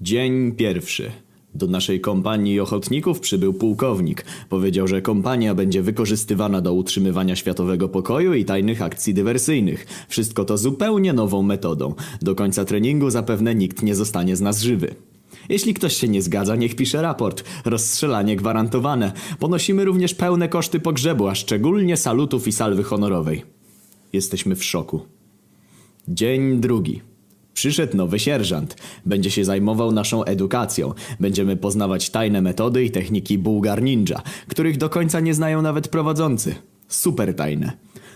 Dzień pierwszy. Do naszej kompanii ochotników przybył pułkownik. Powiedział, że kompania będzie wykorzystywana do utrzymywania światowego pokoju i tajnych akcji dywersyjnych. Wszystko to zupełnie nową metodą. Do końca treningu zapewne nikt nie zostanie z nas żywy. Jeśli ktoś się nie zgadza, niech pisze raport. Rozstrzelanie gwarantowane. Ponosimy również pełne koszty pogrzebu, a szczególnie salutów i salwy honorowej. Jesteśmy w szoku. Dzień drugi. Przyszedł nowy sierżant. Będzie się zajmował naszą edukacją. Będziemy poznawać tajne metody i techniki Bułgar Ninja, których do końca nie znają nawet prowadzący. Super tajne.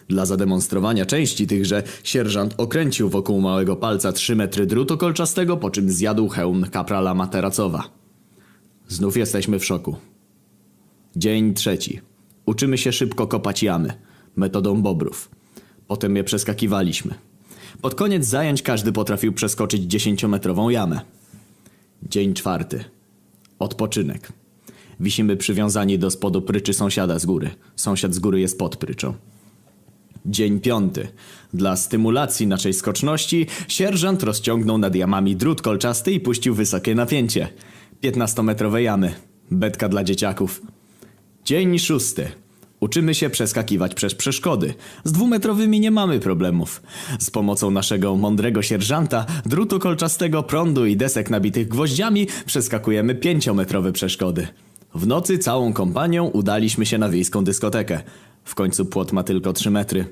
Dla zademonstrowania części tychże sierżant okręcił wokół małego palca 3 metry drutu kolczastego, po czym zjadł hełm kaprala Materacowa. Znów jesteśmy w szoku. Dzień trzeci. Uczymy się szybko kopać jamy. Metodą bobrów. Potem je przeskakiwaliśmy. Pod koniec zajęć każdy potrafił przeskoczyć dziesięciometrową jamę. Dzień czwarty. Odpoczynek. Wisimy przywiązani do spodu pryczy sąsiada z góry. Sąsiad z góry jest pod pryczą. Dzień piąty. Dla stymulacji naszej skoczności sierżant rozciągnął nad jamami drut kolczasty i puścił wysokie napięcie. 15-metrowe jamy. Betka dla dzieciaków. Dzień szósty. Uczymy się przeskakiwać przez przeszkody. Z dwumetrowymi nie mamy problemów. Z pomocą naszego mądrego sierżanta, drutu kolczastego, prądu i desek nabitych gwoździami przeskakujemy pięciometrowe przeszkody. W nocy całą kompanią udaliśmy się na wiejską dyskotekę. W końcu płot ma tylko 3 metry.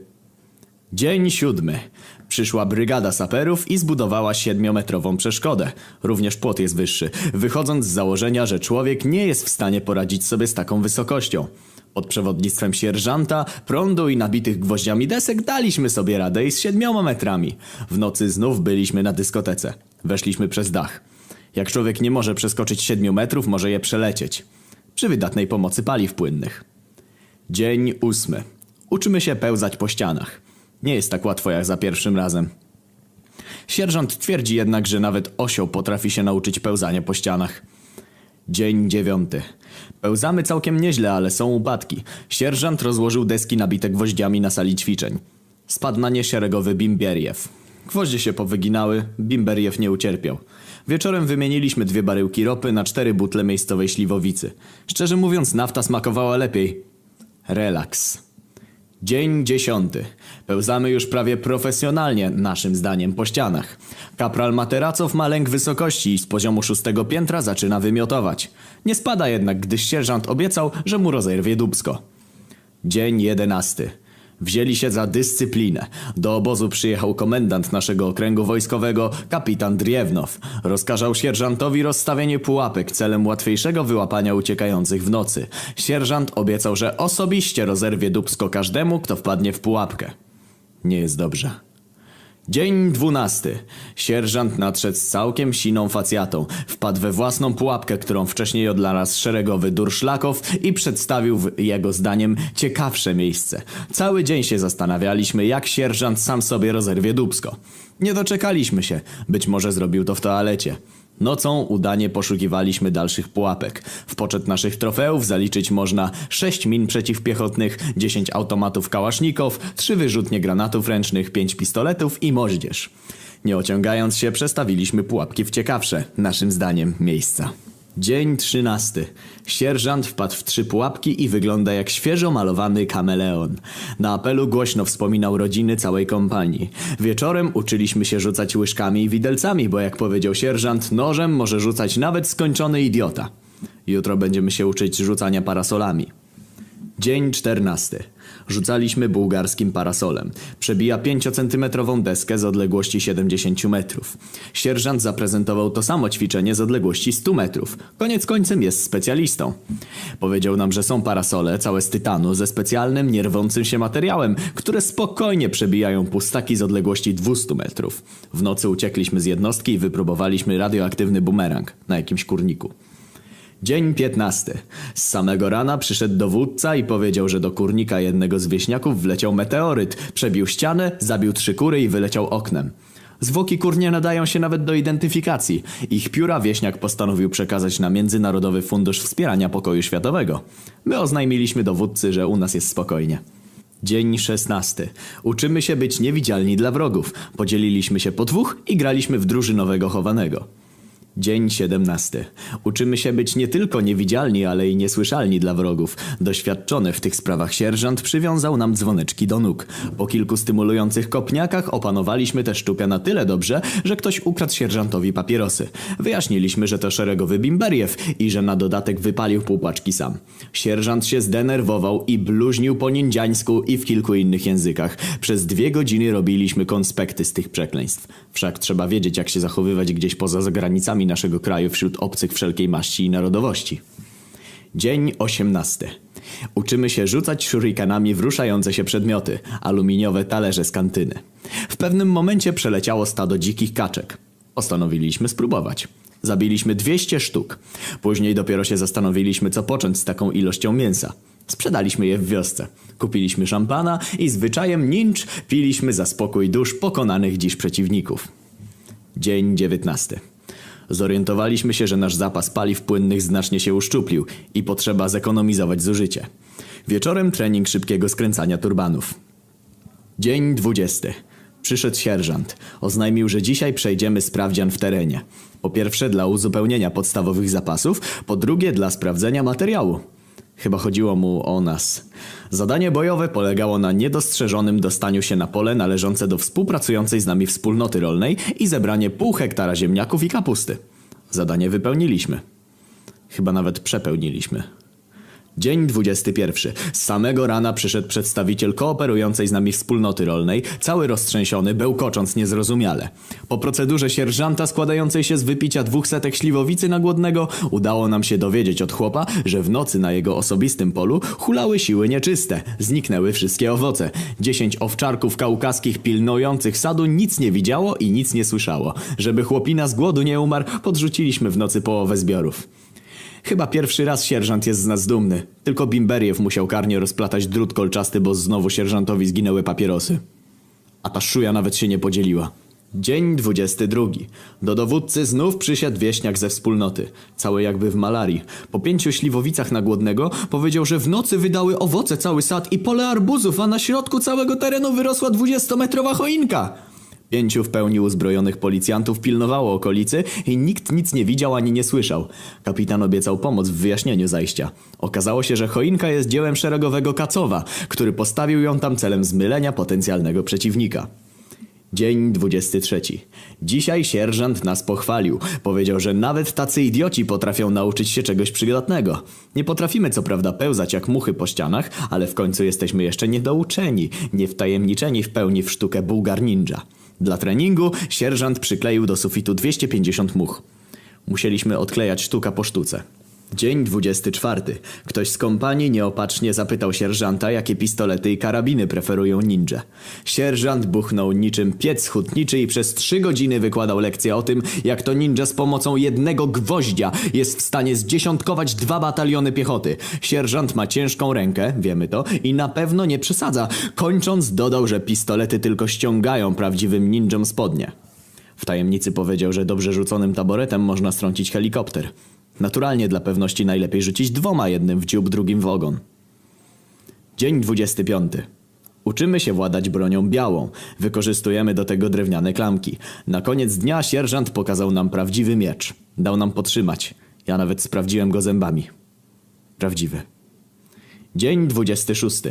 Dzień siódmy. Przyszła brygada saperów i zbudowała siedmiometrową przeszkodę. Również płot jest wyższy, wychodząc z założenia, że człowiek nie jest w stanie poradzić sobie z taką wysokością. Pod przewodnictwem sierżanta, prądu i nabitych gwoździami desek daliśmy sobie radę i z siedmioma metrami. W nocy znów byliśmy na dyskotece. Weszliśmy przez dach. Jak człowiek nie może przeskoczyć siedmiu metrów, może je przelecieć. Przy wydatnej pomocy paliw płynnych. Dzień ósmy. Uczymy się pełzać po ścianach. Nie jest tak łatwo jak za pierwszym razem. Sierżant twierdzi jednak, że nawet osioł potrafi się nauczyć pełzania po ścianach. Dzień dziewiąty. Pełzamy całkiem nieźle, ale są upadki. Sierżant rozłożył deski nabite gwoździami na sali ćwiczeń. Spadł na nie szeregowy Bimberiew. Gwoździe się powyginały, Bimberiew nie ucierpiał. Wieczorem wymieniliśmy dwie baryłki ropy na cztery butle miejscowej śliwowicy. Szczerze mówiąc, nafta smakowała lepiej. Relaks. Dzień dziesiąty. Pełzamy już prawie profesjonalnie, naszym zdaniem, po ścianach. Kapral Materacow ma lęk wysokości i z poziomu szóstego piętra zaczyna wymiotować. Nie spada jednak, gdyż sierżant obiecał, że mu rozerwie dubsko. Dzień jedenasty. Wzięli się za dyscyplinę. Do obozu przyjechał komendant naszego okręgu wojskowego, kapitan Driewnow. Rozkazał sierżantowi rozstawienie pułapek celem łatwiejszego wyłapania uciekających w nocy. Sierżant obiecał, że osobiście rozerwie dubsko każdemu, kto wpadnie w pułapkę. Nie jest dobrze. Dzień dwunasty. Sierżant nadszedł z całkiem siną facjatą. Wpadł we własną pułapkę, którą wcześniej odnalazł szeregowy durszlakow i przedstawił w jego zdaniem ciekawsze miejsce. Cały dzień się zastanawialiśmy, jak sierżant sam sobie rozerwie dubsko. Nie doczekaliśmy się. Być może zrobił to w toalecie. Nocą udanie poszukiwaliśmy dalszych pułapek. W poczet naszych trofeów zaliczyć można 6 min przeciwpiechotnych, 10 automatów kałasznikow, 3 wyrzutnie granatów ręcznych, 5 pistoletów i moździerz. Nie ociągając się, przestawiliśmy pułapki w ciekawsze, naszym zdaniem, miejsca. Dzień trzynasty. Sierżant wpadł w trzy pułapki i wygląda jak świeżo malowany kameleon. Na apelu głośno wspominał rodziny całej kompanii. Wieczorem uczyliśmy się rzucać łyżkami i widelcami, bo jak powiedział sierżant, nożem może rzucać nawet skończony idiota. Jutro będziemy się uczyć rzucania parasolami. Dzień czternasty. Rzucaliśmy bułgarskim parasolem. Przebija 5-centymetrową deskę z odległości 70 metrów. Sierżant zaprezentował to samo ćwiczenie z odległości 100 metrów. Koniec końcem jest specjalistą. Powiedział nam, że są parasole całe z tytanu ze specjalnym, nierwącym się materiałem, które spokojnie przebijają pustaki z odległości 200 metrów. W nocy uciekliśmy z jednostki i wypróbowaliśmy radioaktywny bumerang na jakimś kurniku. Dzień 15. Z samego rana przyszedł dowódca i powiedział, że do kurnika jednego z wieśniaków wleciał meteoryt, przebił ścianę, zabił trzy kury i wyleciał oknem. Zwłoki kur nie nadają się nawet do identyfikacji. Ich pióra wieśniak postanowił przekazać na Międzynarodowy Fundusz Wspierania Pokoju Światowego. My oznajmiliśmy dowódcy, że u nas jest spokojnie. Dzień 16. Uczymy się być niewidzialni dla wrogów. Podzieliliśmy się po dwóch i graliśmy w drużynowego chowanego. Dzień 17. Uczymy się być nie tylko niewidzialni, ale i niesłyszalni dla wrogów. Doświadczony w tych sprawach sierżant przywiązał nam dzwoneczki do nóg. Po kilku stymulujących kopniakach opanowaliśmy tę sztukę na tyle dobrze, że ktoś ukradł sierżantowi papierosy. Wyjaśniliśmy, że to szeregowy bimberiew i że na dodatek wypalił pół paczki sam. Sierżant się zdenerwował i bluźnił po nindziańsku i w kilku innych językach. Przez dwie godziny robiliśmy konspekty z tych przekleństw. Wszak trzeba wiedzieć, jak się zachowywać gdzieś poza granicami naszego kraju wśród obcych wszelkiej maści i narodowości. Dzień 18. Uczymy się rzucać shurikenami w ruszające się przedmioty, aluminiowe talerze z kantyny. W pewnym momencie przeleciało stado dzikich kaczek. Postanowiliśmy spróbować. Zabiliśmy 200 sztuk. Później dopiero się zastanowiliśmy, co począć z taką ilością mięsa. Sprzedaliśmy je w wiosce. Kupiliśmy szampana i zwyczajem nincz piliśmy za spokój dusz pokonanych dziś przeciwników. Dzień 19. Zorientowaliśmy się, że nasz zapas paliw płynnych znacznie się uszczuplił i potrzeba zekonomizować zużycie. Wieczorem trening szybkiego skręcania turbanów. Dzień 20. Przyszedł sierżant. Oznajmił, że dzisiaj przejdziemy sprawdzian w terenie. Po pierwsze dla uzupełnienia podstawowych zapasów, po drugie dla sprawdzenia materiału. Chyba chodziło mu o nas. Zadanie bojowe polegało na niedostrzeżonym dostaniu się na pole należące do współpracującej z nami wspólnoty rolnej i zebranie pół hektara ziemniaków i kapusty. Zadanie wypełniliśmy. Chyba nawet przepełniliśmy. Dzień 21. Z samego rana przyszedł przedstawiciel kooperującej z nami wspólnoty rolnej, cały roztrzęsiony, bełkocząc niezrozumiale. Po procedurze sierżanta składającej się z wypicia dwóch setek śliwowicy na głodnego, udało nam się dowiedzieć od chłopa, że w nocy na jego osobistym polu hulały siły nieczyste. Zniknęły wszystkie owoce. Dziesięć owczarków kaukaskich pilnujących sadu nic nie widziało i nic nie słyszało. Żeby chłopina z głodu nie umarł, podrzuciliśmy w nocy połowę zbiorów. Chyba pierwszy raz sierżant jest z nas dumny. Tylko Bimberiew musiał karnie rozplatać drut kolczasty, bo znowu sierżantowi zginęły papierosy. A ta szuja nawet się nie podzieliła. Dzień 22. Do dowódcy znów przysiadł wieśniak ze wspólnoty. Cały jakby w malarii. Po pięciu śliwowicach na głodnego powiedział, że w nocy wydały owoce cały sad i pole arbuzów, a na środku całego terenu wyrosła dwudziestometrowa choinka. Pięciu w pełni uzbrojonych policjantów pilnowało okolicy i nikt nic nie widział ani nie słyszał. Kapitan obiecał pomoc w wyjaśnieniu zajścia. Okazało się, że choinka jest dziełem szeregowego Kacowa, który postawił ją tam celem zmylenia potencjalnego przeciwnika. Dzień 23. Dzisiaj sierżant nas pochwalił. Powiedział, że nawet tacy idioci potrafią nauczyć się czegoś przydatnego. Nie potrafimy co prawda pełzać jak muchy po ścianach, ale w końcu jesteśmy jeszcze niedouczeni, niewtajemniczeni w pełni w sztukę bułgar ninja. Dla treningu sierżant przykleił do sufitu 250 much. Musieliśmy odklejać sztuka po sztuce. Dzień 24. Ktoś z kompanii nieopatrznie zapytał sierżanta, jakie pistolety i karabiny preferują ninja. Sierżant buchnął niczym piec hutniczy i przez trzy godziny wykładał lekcję o tym, jak to ninja z pomocą jednego gwoździa jest w stanie zdziesiątkować dwa bataliony piechoty. Sierżant ma ciężką rękę, wiemy to, i na pewno nie przesadza. Kończąc dodał, że pistolety tylko ściągają prawdziwym ninjom spodnie. W tajemnicy powiedział, że dobrze rzuconym taboretem można strącić helikopter. Naturalnie dla pewności najlepiej rzucić dwoma, jednym w dziób, drugim w ogon. Dzień 25. Uczymy się władać bronią białą. Wykorzystujemy do tego drewniane klamki. Na koniec dnia sierżant pokazał nam prawdziwy miecz. Dał nam potrzymać. Ja nawet sprawdziłem go zębami. Prawdziwy. Dzień 26.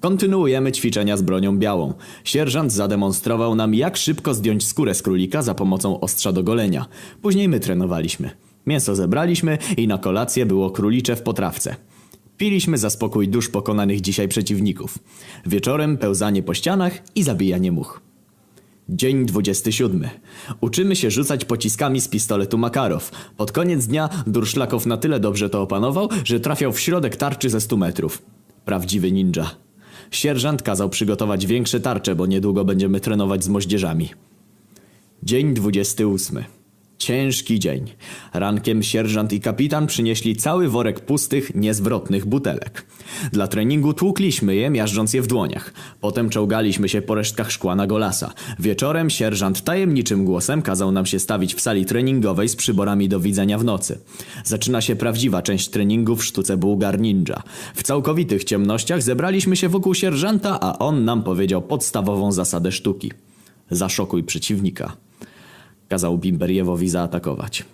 Kontynuujemy ćwiczenia z bronią białą. Sierżant zademonstrował nam, jak szybko zdjąć skórę z królika za pomocą ostrza do golenia. Później my trenowaliśmy. Mięso zebraliśmy i na kolację było królicze w potrawce. Piliśmy za spokój dusz pokonanych dzisiaj przeciwników. Wieczorem pełzanie po ścianach i zabijanie much. Dzień 27. Uczymy się rzucać pociskami z pistoletu Makarow. Pod koniec dnia Durszlakow na tyle dobrze to opanował, że trafiał w środek tarczy ze 100 metrów. Prawdziwy ninja. Sierżant kazał przygotować większe tarcze, bo niedługo będziemy trenować z moździerzami. Dzień 28. Ciężki dzień. Rankiem sierżant i kapitan przynieśli cały worek pustych, niezwrotnych butelek. Dla treningu tłukliśmy je, miażdżąc je w dłoniach. Potem czołgaliśmy się po resztkach szkła na golasa. Wieczorem sierżant tajemniczym głosem kazał nam się stawić w sali treningowej z przyborami do widzenia w nocy. Zaczyna się prawdziwa część treningu w sztuce bułgar ninja. W całkowitych ciemnościach zebraliśmy się wokół sierżanta, a on nam powiedział podstawową zasadę sztuki. Zaszokuj przeciwnika. Kazał Bimberiewowi zaatakować.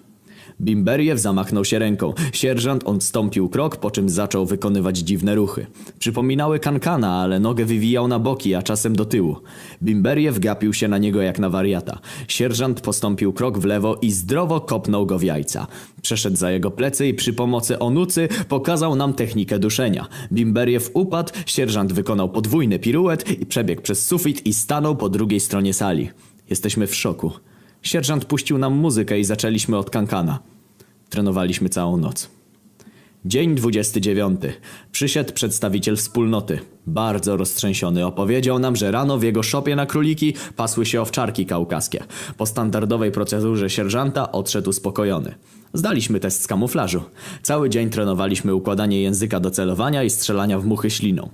Bimberiew zamachnął się ręką. Sierżant odstąpił krok, po czym zaczął wykonywać dziwne ruchy. Przypominały kankana, ale nogę wywijał na boki, a czasem do tyłu. Bimberiew gapił się na niego jak na wariata. Sierżant postąpił krok w lewo i zdrowo kopnął go w jajca. Przeszedł za jego plecy i przy pomocy onucy pokazał nam technikę duszenia. Bimberiew upadł, sierżant wykonał podwójny piruet i przebiegł przez sufit i stanął po drugiej stronie sali. Jesteśmy w szoku. Sierżant puścił nam muzykę i zaczęliśmy od kankana. Trenowaliśmy całą noc. Dzień 29. Przyszedł przedstawiciel wspólnoty. Bardzo roztrzęsiony opowiedział nam, że rano w jego szopie na króliki pasły się owczarki kaukaskie. Po standardowej procedurze sierżanta odszedł uspokojony. Zdaliśmy test z kamuflażu. Cały dzień trenowaliśmy układanie języka do celowania i strzelania w muchy śliną.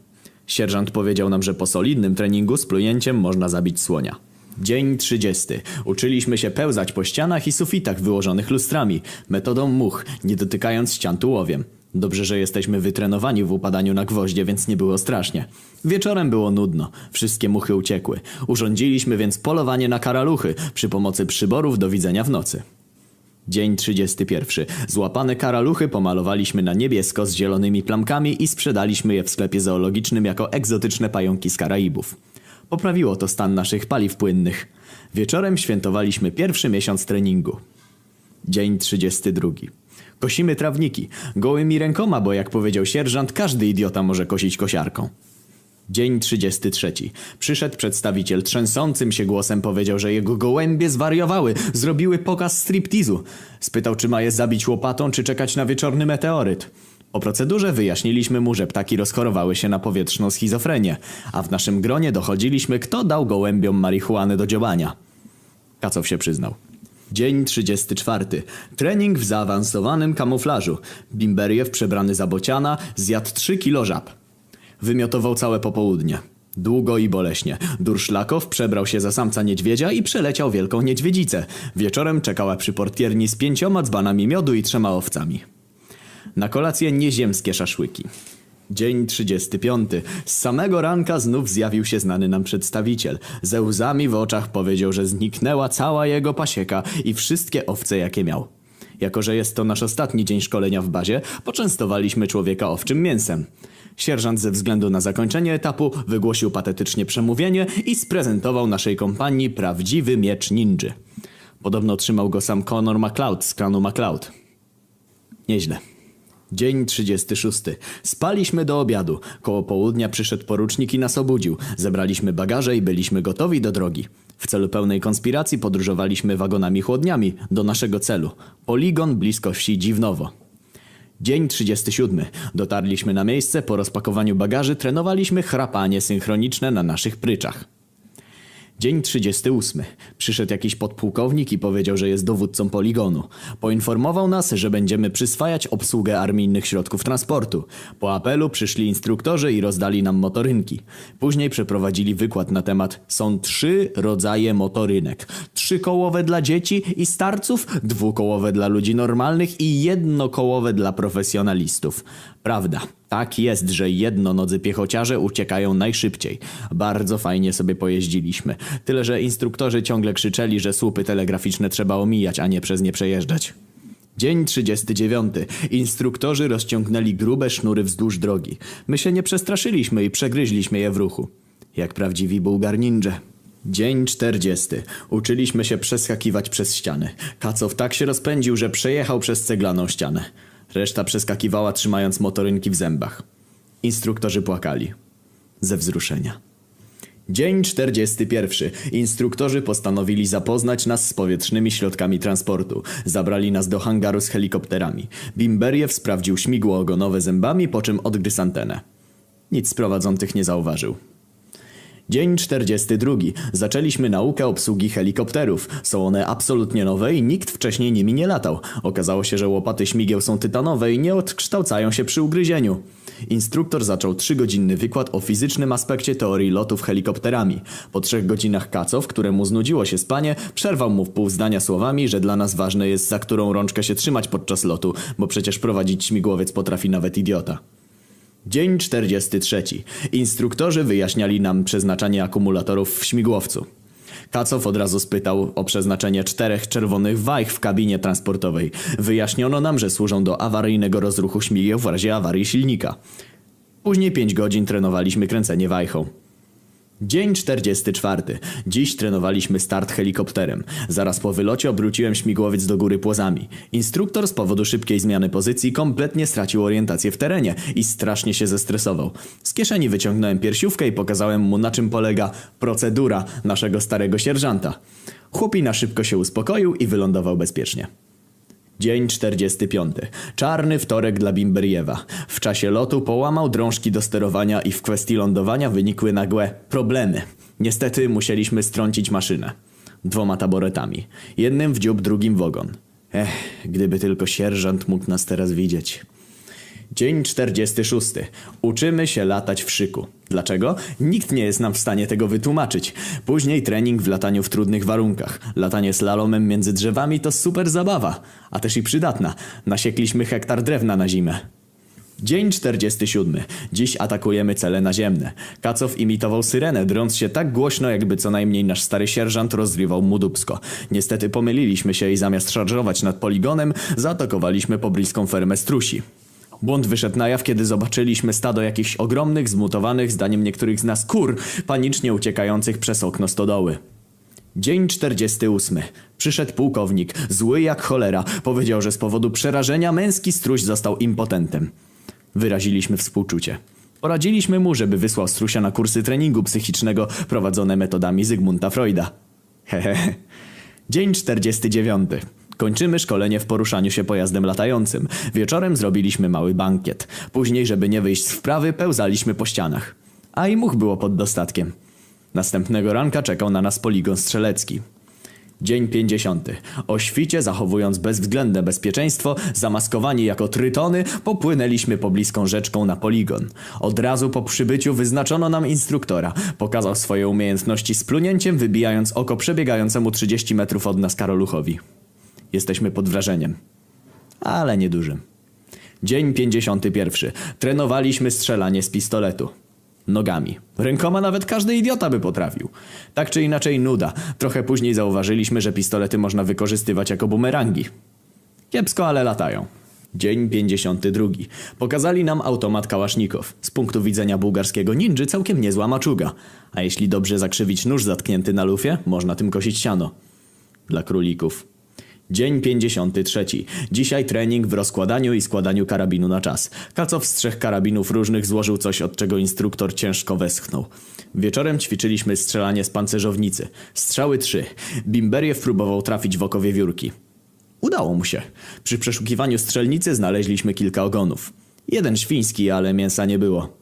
Sierżant powiedział nam, że po solidnym treningu z plujęciem można zabić słonia. Dzień 30. Uczyliśmy się pełzać po ścianach i sufitach wyłożonych lustrami, metodą much, nie dotykając ścian tułowiem. Dobrze, że jesteśmy wytrenowani w upadaniu na gwoździe, więc nie było strasznie. Wieczorem było nudno, wszystkie muchy uciekły. Urządziliśmy więc polowanie na karaluchy przy pomocy przyborów do widzenia w nocy. Dzień 31. Złapane karaluchy pomalowaliśmy na niebiesko z zielonymi plamkami i sprzedaliśmy je w sklepie zoologicznym jako egzotyczne pająki z Karaibów. Poprawiło to stan naszych paliw płynnych. Wieczorem świętowaliśmy pierwszy miesiąc treningu. Dzień 32. Kosimy trawniki. Gołymi rękoma, bo jak powiedział sierżant, każdy idiota może kosić kosiarką. Dzień 33. Przyszedł przedstawiciel trzęsącym się głosem powiedział, że jego gołębie zwariowały, zrobiły pokaz striptizu. Spytał, czy ma je zabić łopatą, czy czekać na wieczorny meteoryt. Po procedurze wyjaśniliśmy mu, że ptaki rozchorowały się na powietrzną schizofrenię, a w naszym gronie dochodziliśmy, kto dał gołębiom marihuany do dziobania. Kacow się przyznał. Dzień 34. Trening w zaawansowanym kamuflażu. Bimberiew przebrany za bociana zjadł 3 kilo żab. Wymiotował całe popołudnie. Długo i boleśnie. Durszlakow przebrał się za samca niedźwiedzia i przeleciał wielką niedźwiedzicę. Wieczorem czekała przy portierni z pięcioma dzbanami miodu i trzema owcami. Na kolację nieziemskie szaszłyki. Dzień 35. Z samego ranka znów zjawił się znany nam przedstawiciel. Ze łzami w oczach powiedział, że zniknęła cała jego pasieka i wszystkie owce jakie miał. Jako, że jest to nasz ostatni dzień szkolenia w bazie, poczęstowaliśmy człowieka owczym mięsem. Sierżant ze względu na zakończenie etapu wygłosił patetycznie przemówienie i sprezentował naszej kompanii prawdziwy miecz ninży. Podobno trzymał go sam Conor MacLeod z klanu MacLeod. Nieźle. Dzień 36. Spaliśmy do obiadu. Koło południa przyszedł porucznik i nas obudził. Zebraliśmy bagaże i byliśmy gotowi do drogi. W celu pełnej konspiracji podróżowaliśmy wagonami chłodniami do naszego celu. Poligon blisko wsi Dziwnowo. Dzień 37. Dotarliśmy na miejsce, po rozpakowaniu bagaży trenowaliśmy chrapanie synchroniczne na naszych pryczach. Dzień 38. Przyszedł jakiś podpułkownik i powiedział, że jest dowódcą poligonu. Poinformował nas, że będziemy przyswajać obsługę armijnych środków transportu. Po apelu przyszli instruktorzy i rozdali nam motorynki. Później przeprowadzili wykład na temat są trzy rodzaje motorynek. Trzykołowe dla dzieci i starców, dwukołowe dla ludzi normalnych i jednokołowe dla profesjonalistów. Prawda. Tak jest, że jednonodzy piechociarze uciekają najszybciej. Bardzo fajnie sobie pojeździliśmy. Tyle, że instruktorzy ciągle krzyczeli, że słupy telegraficzne trzeba omijać, a nie przez nie przejeżdżać. Dzień 39. Instruktorzy rozciągnęli grube sznury wzdłuż drogi. My się nie przestraszyliśmy i przegryźliśmy je w ruchu. Jak prawdziwi bułgar ninja. Dzień 40. Uczyliśmy się przeskakiwać przez ściany. Kacow tak się rozpędził, że przejechał przez ceglaną ścianę. Reszta przeskakiwała trzymając motorynki w zębach. Instruktorzy płakali. Ze wzruszenia. Dzień 41. Instruktorzy postanowili zapoznać nas z powietrznymi środkami transportu. Zabrali nas do hangaru z helikopterami. Bimberiew sprawdził śmigło ogonowe zębami, po czym odgryzł antenę. Nic z prowadzących nie zauważył. Dzień 42. Zaczęliśmy naukę obsługi helikopterów. Są one absolutnie nowe i nikt wcześniej nimi nie latał. Okazało się, że łopaty śmigieł są tytanowe i nie odkształcają się przy ugryzieniu. Instruktor zaczął trzygodzinny wykład o fizycznym aspekcie teorii lotów helikopterami. Po trzech godzinach Kacow, któremu znudziło się spanie, przerwał mu w pół zdania słowami, że dla nas ważne jest za którą rączkę się trzymać podczas lotu, bo przecież prowadzić śmigłowiec potrafi nawet idiota. Dzień 43. Instruktorzy wyjaśniali nam przeznaczenie akumulatorów w śmigłowcu. Kacow od razu spytał o przeznaczenie czterech czerwonych wajch w kabinie transportowej. Wyjaśniono nam, że służą do awaryjnego rozruchu śmigieł w razie awarii silnika. Później 5 godzin trenowaliśmy kręcenie wajchą. Dzień 44. Dziś trenowaliśmy start helikopterem. Zaraz po wylocie obróciłem śmigłowiec do góry płozami. Instruktor z powodu szybkiej zmiany pozycji kompletnie stracił orientację w terenie i strasznie się zestresował. Z kieszeni wyciągnąłem piersiówkę i pokazałem mu na czym polega procedura naszego starego sierżanta. Chłopina szybko się uspokoił i wylądował bezpiecznie. Dzień 45. Czarny wtorek dla Bimberiewa. W czasie lotu połamał drążki do sterowania i w kwestii lądowania wynikły nagłe problemy. Niestety musieliśmy strącić maszynę. Dwoma taboretami. Jednym w dziób, drugim w ogon. Ech, gdyby tylko sierżant mógł nas teraz widzieć. Dzień 46. Uczymy się latać w szyku. Dlaczego? Nikt nie jest nam w stanie tego wytłumaczyć. Później trening w lataniu w trudnych warunkach. Latanie slalomem między drzewami to super zabawa, a też i przydatna. Nasiekliśmy hektar drewna na zimę. Dzień 47. Dziś atakujemy cele naziemne. Kacow imitował syrenę, drąc się tak głośno, jakby co najmniej nasz stary sierżant rozrywał mu dubsko. Niestety pomyliliśmy się i zamiast szarżować nad poligonem, zaatakowaliśmy pobliską fermę strusi. Błąd wyszedł na jaw, kiedy zobaczyliśmy stado jakichś ogromnych, zmutowanych, zdaniem niektórych z nas kur, panicznie uciekających przez okno stodoły. Dzień 48. Przyszedł pułkownik, zły jak cholera. Powiedział, że z powodu przerażenia męski struś został impotentem. Wyraziliśmy współczucie. Poradziliśmy mu, żeby wysłał strusia na kursy treningu psychicznego prowadzone metodami Zygmunta Freuda. Hehe. Dzień 49. Kończymy szkolenie w poruszaniu się pojazdem latającym. Wieczorem zrobiliśmy mały bankiet. Później, żeby nie wyjść z wprawy, pełzaliśmy po ścianach. A i much było pod dostatkiem. Następnego ranka czekał na nas poligon strzelecki. Dzień 50. O świcie, zachowując bezwzględne bezpieczeństwo, zamaskowani jako trytony, popłynęliśmy pobliską rzeczką na poligon. Od razu po przybyciu wyznaczono nam instruktora. Pokazał swoje umiejętności z plunięciem, wybijając oko przebiegającemu 30 metrów od nas Karoluchowi. Jesteśmy pod wrażeniem. Ale niedużym. Dzień 51. Trenowaliśmy strzelanie z pistoletu. Nogami. Rękoma nawet każdy idiota by potrafił. Tak czy inaczej nuda. Trochę później zauważyliśmy, że pistolety można wykorzystywać jako bumerangi. Kiepsko, ale latają. Dzień 52. Pokazali nam automat kałasznikow. Z punktu widzenia bułgarskiego ninży całkiem niezła maczuga. A jeśli dobrze zakrzywić nóż zatknięty na lufie, można tym kosić siano. Dla królików. Dzień 53. Dzisiaj trening w rozkładaniu i składaniu karabinu na czas. Kacow z trzech karabinów różnych złożył coś, od czego instruktor ciężko westchnął. Wieczorem ćwiczyliśmy strzelanie z pancerzownicy. Strzały trzy. Bimberiew próbował trafić w oko wiewiórki. Udało mu się. Przy przeszukiwaniu strzelnicy znaleźliśmy kilka ogonów. Jeden świński, ale mięsa nie było.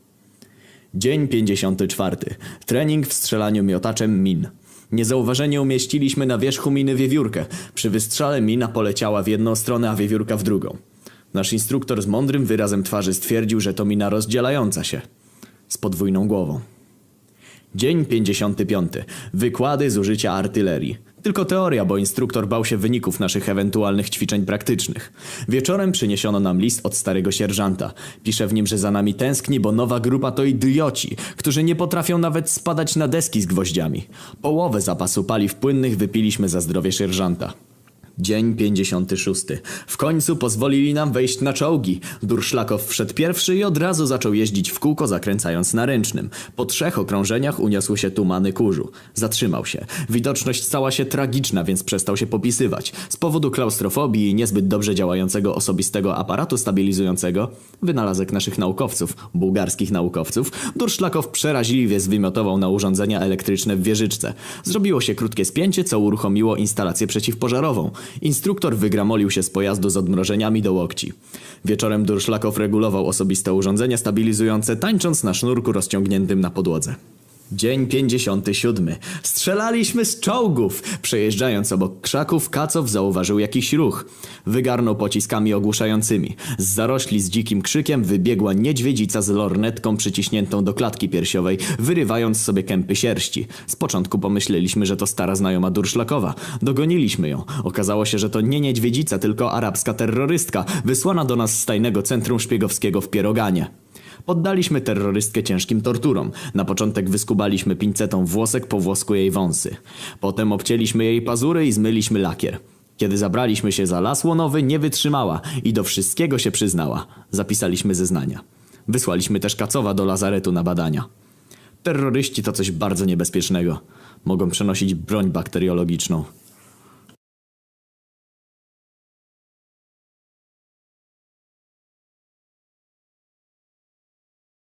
Dzień 54. Trening w strzelaniu miotaczem min. Niezauważenie umieściliśmy na wierzchu miny wiewiórkę. Przy wystrzale mina poleciała w jedną stronę, a wiewiórka w drugą. Nasz instruktor z mądrym wyrazem twarzy stwierdził, że to mina rozdzielająca się. Z podwójną głową. Dzień 55. Wykłady z użycia artylerii. Tylko teoria, bo instruktor bał się wyników naszych ewentualnych ćwiczeń praktycznych. Wieczorem przyniesiono nam list od starego sierżanta. Pisze w nim, że za nami tęskni, bo nowa grupa to idioci, którzy nie potrafią nawet spadać na deski z gwoździami. Połowę zapasu paliw płynnych wypiliśmy za zdrowie sierżanta. Dzień 56. W końcu pozwolili nam wejść na czołgi. Durszlakow wszedł pierwszy i od razu zaczął jeździć w kółko zakręcając na ręcznym. Po trzech okrążeniach uniosły się tumany kurzu. Zatrzymał się. Widoczność stała się tragiczna, więc przestał się popisywać. Z powodu klaustrofobii i niezbyt dobrze działającego osobistego aparatu stabilizującego, wynalazek naszych naukowców, bułgarskich naukowców, Durszlakow przeraźliwie zwymiotował na urządzenia elektryczne w wieżyczce. Zrobiło się krótkie spięcie, co uruchomiło instalację przeciwpożarową. Instruktor wygramolił się z pojazdu z odmrożeniami do łokci. Wieczorem Durszlakow regulował osobiste urządzenia stabilizujące, tańcząc na sznurku rozciągniętym na podłodze. Dzień 57. Strzelaliśmy z czołgów! Przejeżdżając obok krzaków, Kacow zauważył jakiś ruch. Wygarnął pociskami ogłuszającymi. Z zarośli z dzikim krzykiem wybiegła niedźwiedzica z lornetką przyciśniętą do klatki piersiowej, wyrywając sobie kępy sierści. Z początku pomyśleliśmy, że to stara znajoma Durszlakowa. Dogoniliśmy ją. Okazało się, że to nie niedźwiedzica, tylko arabska terrorystka, wysłana do nas z tajnego centrum szpiegowskiego w Pieroganie. Poddaliśmy terrorystkę ciężkim torturom. Na początek wyskubaliśmy pincetą włosek po włosku jej wąsy. Potem obcięliśmy jej pazury i zmyliśmy lakier. Kiedy zabraliśmy się za las łonowy, nie wytrzymała i do wszystkiego się przyznała. Zapisaliśmy zeznania. Wysłaliśmy też Kacowa do lazaretu na badania. Terroryści to coś bardzo niebezpiecznego. Mogą przenosić broń bakteriologiczną.